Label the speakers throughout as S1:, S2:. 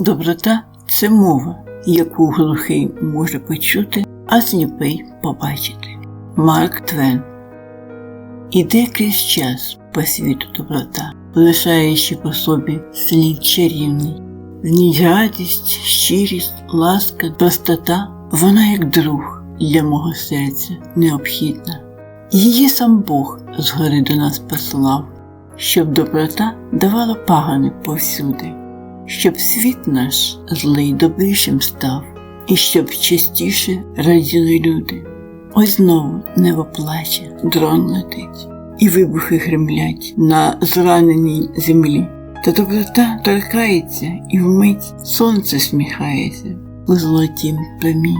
S1: Доброта це мова, яку глухий може почути, а сліпий побачити. Марк Твен Іде крізь час по світу доброта, лишаючи по собі слід чарівний. В ній радість, щирість, ласка, простота, вона як друг для мого серця необхідна. Її сам Бог згори до нас послав, щоб доброта давала пагани повсюди, щоб світ наш злий добрішим став, і щоб частіше раділи люди. Ось знову небо плаче, дрон летить, і вибухи гремлять на зраненій землі. Та доброта торкається, і вмить сонце сміхається у золотім промінні.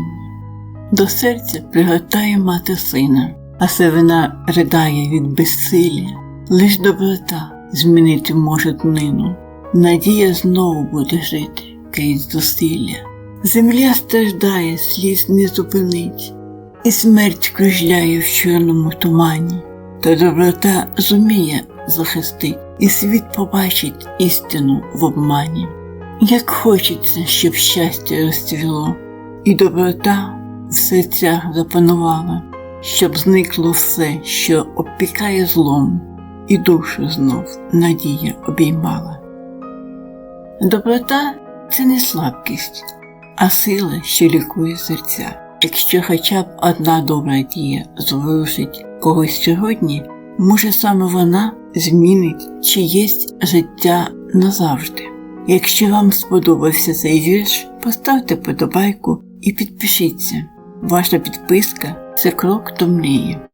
S1: До серця пригортає мати сина, а севина ридає від безсилля. Лиш доброта змінити може днину. Надія знову буде жити крізь зусилля. Земля страждає, сліз не зупинить, і смерть кружляє в чорному тумані. Та доброта зуміє захистить, і світ побачить істину в обмані. Як хочеться, щоб щастя розцвіло, і доброта в серцях запанувала, щоб зникло все, що обпікає злом, і душу знов надія обіймала. Доброта це не слабкість, а сила, що лікує серця. Якщо хоча б одна добра дія зворушить когось сьогодні, може саме вона змінить чиєсь життя назавжди. Якщо вам сподобався цей вірш, поставте подобайку і підпишіться. Ваша підписка це крок до мрії.